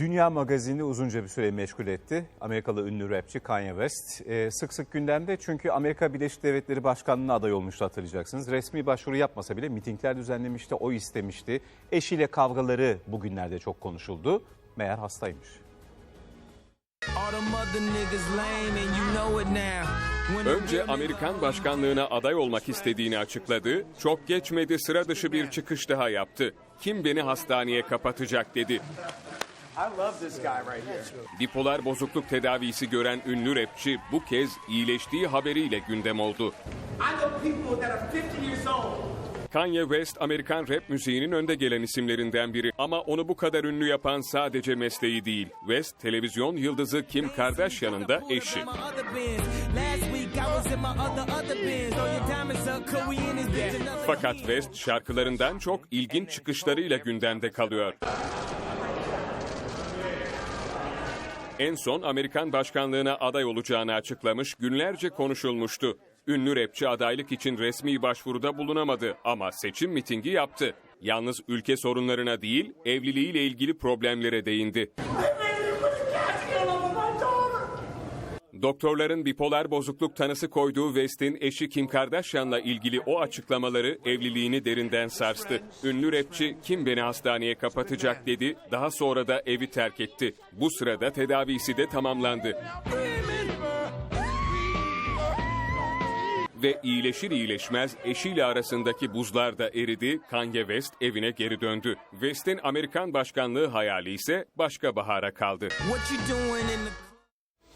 Dünya magazini uzunca bir süre meşgul etti. Amerikalı ünlü rapçi Kanye West. Ee, sık sık gündemde çünkü Amerika Birleşik Devletleri Başkanlığı'na aday olmuştu hatırlayacaksınız. Resmi başvuru yapmasa bile mitingler düzenlemişti, oy istemişti. Eşiyle kavgaları bugünlerde çok konuşuldu. Meğer hastaymış. Önce Amerikan başkanlığına aday olmak istediğini açıkladı. Çok geçmedi sıra dışı bir çıkış daha yaptı. Kim beni hastaneye kapatacak dedi. Bipolar bozukluk tedavisi gören ünlü rapçi bu kez iyileştiği haberiyle gündem oldu. I know people that are 50 years old. Kanye West Amerikan rap müziğinin önde gelen isimlerinden biri ama onu bu kadar ünlü yapan sadece mesleği değil. West televizyon yıldızı Kim Kardashian'ın da eşi. Fakat West şarkılarından çok ilginç çıkışlarıyla gündemde kalıyor. En son Amerikan başkanlığına aday olacağını açıklamış, günlerce konuşulmuştu. Ünlü rapçi adaylık için resmi başvuruda bulunamadı ama seçim mitingi yaptı. Yalnız ülke sorunlarına değil, evliliğiyle ilgili problemlere değindi. Doktorların bipolar bozukluk tanısı koyduğu West'in eşi Kim Kardashian'la ilgili o açıklamaları evliliğini derinden sarstı. Ünlü rapçi kim beni hastaneye kapatacak dedi, daha sonra da evi terk etti. Bu sırada tedavisi de tamamlandı. Ve iyileşir iyileşmez eşiyle arasındaki buzlar da eridi, Kanye West evine geri döndü. West'in Amerikan başkanlığı hayali ise başka bahara kaldı.